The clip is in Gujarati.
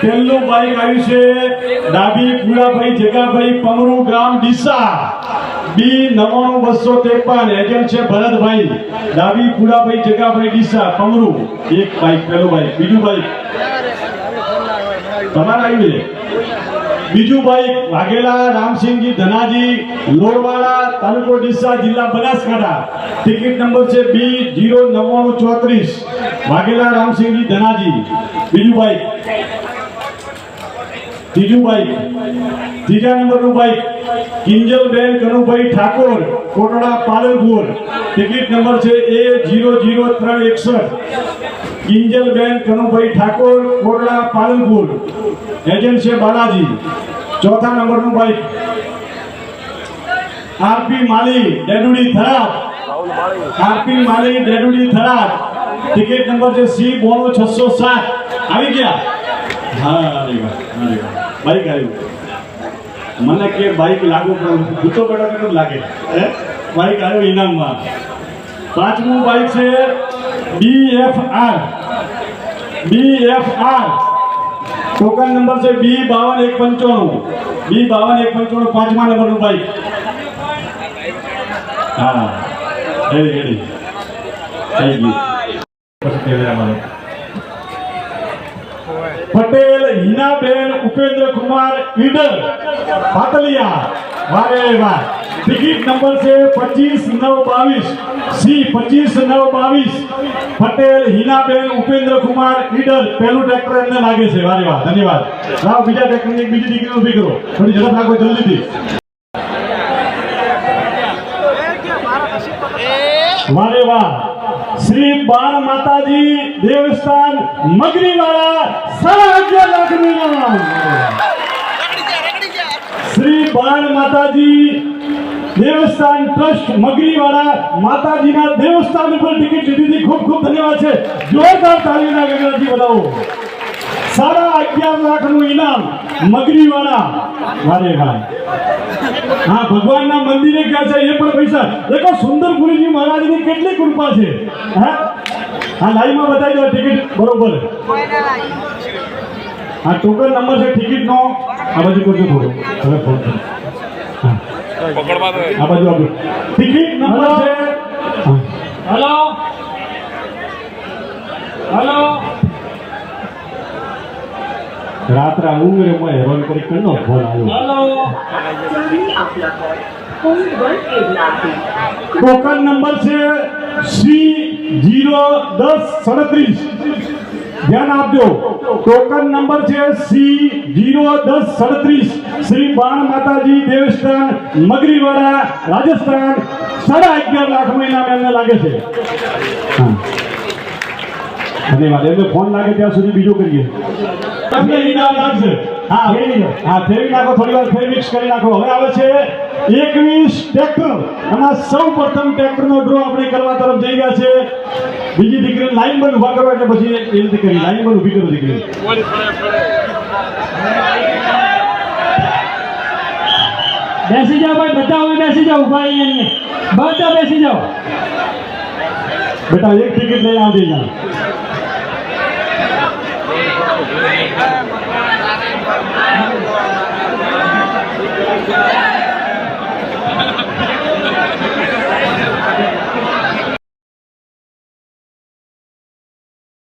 પહેલું બાઈક આવ્યું છે ડાબી પુરાભાઈ જગાભાઈ પમરુ ગ્રામ ડીસા. બી નવાણું બસો ત્રેપન. એજન્ટ છે ભરતભાઈ. ડાબી પુરાભાઈ જગાભાઈ ડીસા, પમરુ. એક બાઈક, પહેલું બાઈક, બીજું બાઈક. તમારે આવ્યું છે. બીજું બાઈક, વાઘેલા, રામસિંહજી, ધનાજી, લોરવાડા, તાલુકો ડીસા, જિલ્લા બનાસકાંઠા. ટિકિટ નંબર છે બી જીરો નવ્વાણું ચોત્રીસ. વાઘેલા, રામસિંહજી, ધનાજી. બીજું બાઈક. ત્રીજું બાઈક ત્રીજા નંબરનું bike Kinjalben Kanubhai Thakor, Kotda Palanpur. Ticket number છે એ જીરો જીરો ત્રણ એકસઠ. કિંજલબેન કનુભાઈ ઠાકોર, કોટડા પાલનપુર. એજન્ટ છે બાલાજી. ચોથા નંબરનું bike R P Mali, Dedudi Tharad. R P Mali, Dedudi Tharad. Ticket number છે સી બોનો છસો સાત. આવી ગયા. હા અરે વાહ અરે વાહ બાઈક આવ્યું મને કે બાઈક લાગુ પણ ભૂતો પડો કેટલું લાગે? હે? બાઈક આવ્યું ઇનામમાં. પાંચમું બાઈક છે B F R B F R token number છે બી બાવન એક પંચાણું. બી બાવન એક પંચાણું પાંચમા નંબરનું બાઈક. હા રેડી રેડી થઈ ગયું કેમેરામાં. પટેલ, હિનાબેન, ઉપેન્દ્ર કુમાર, ઈડર પાતલિયા વારે વાર. ટિકિટ નંબર છે પચીસ નવ બાવીસ. સી પચીસ નવ બાવીસ. પટેલ, હિનાબેન, ઉપેન્દ્ર ઈડર, પહેલું ટ્રેક્ટર એમને લાગે છે. વારે વાહ ધન્યવાદ. લાવ બીજા ટ્રેક્ટરની બીજી ડિગ્રી ઊભી કરો. થોડી ઝડપ રાખો જલ્દીથી. વારે વાહ શ્રી બાળ માતાજી દેવસ્થાન મગરીવાળા સાડા અગિયાર ઇનામ શ્રી બાળ માતાજી દેવસ્થાન ટ્રસ્ટ મગરીવાળા માતાજીના દેવસ્થાન ઉપર ટિકિટ લીધી ખૂબ ખૂબ ધન્યવાદ છે. જોરદાર તાળીના ગગડાથી વધાવો અગિયાર લાખનું ઇનામ મગરીવાળા વારે વાહ હા ભગવાનના મંદિરે ગયા છે એ પણ પૈસા. દેખો સુંદરપુરીજી મહારાજની કેટલી કૃપા છે. હા? હા લાઈવમાં બતાવી દો ટિકિટ. બરોબર. હા ટોકન નંબર છે ટિકિટનો આ બાજુ કરજો થોડો. હવે ફોન આ બાજુ આપજો. ટિકિટ નંબર છે. હલો હલો રાત્રે ઉંગરે મોય રોલ કરી કનો ફોન આવ્યો. ટોકન નંબર છે સી જીરો દસ સડત્રીસ. ધ્યાન આપજો. ટોકન નંબર છે સી જીરો દસ સડત્રીસ. શ્રી બાણ માતાજી દેવસ્થાન મગરીવાડા રાજસ્થાન સાડા અગિયાર લાખ મહિના એમને લાગે છે. ધન્યવાદ. એમને ફોન લાગે ત્યાં સુધી બીજો કરીએ. તમને ઇનામ આપશે હા હા ફેરવી નાખો થોડી વાર ફેર મિક્સ કરી નાખો. હવે આવે છે એકવીસ ટ્રેક્ટર. એમાં સૌ પ્રથમ ટ્રેક્ટરનો ડ્રો આપણે કરવા તરફ જઈ ગયા છે. બીજી દીકરી લાઈન પર ઊભા કરો એટલે પછી એ રીતે કરી. લાઈન પર ઊભી કરો દીકરી. બેસી જાઓ ભાઈ બધા હવે બેસી જાઓ ઊભા અહીંયા. બધા બેસી જાઓ. બેટા એક ટિકિટ લઈ આવજે અહીંયા Thank you.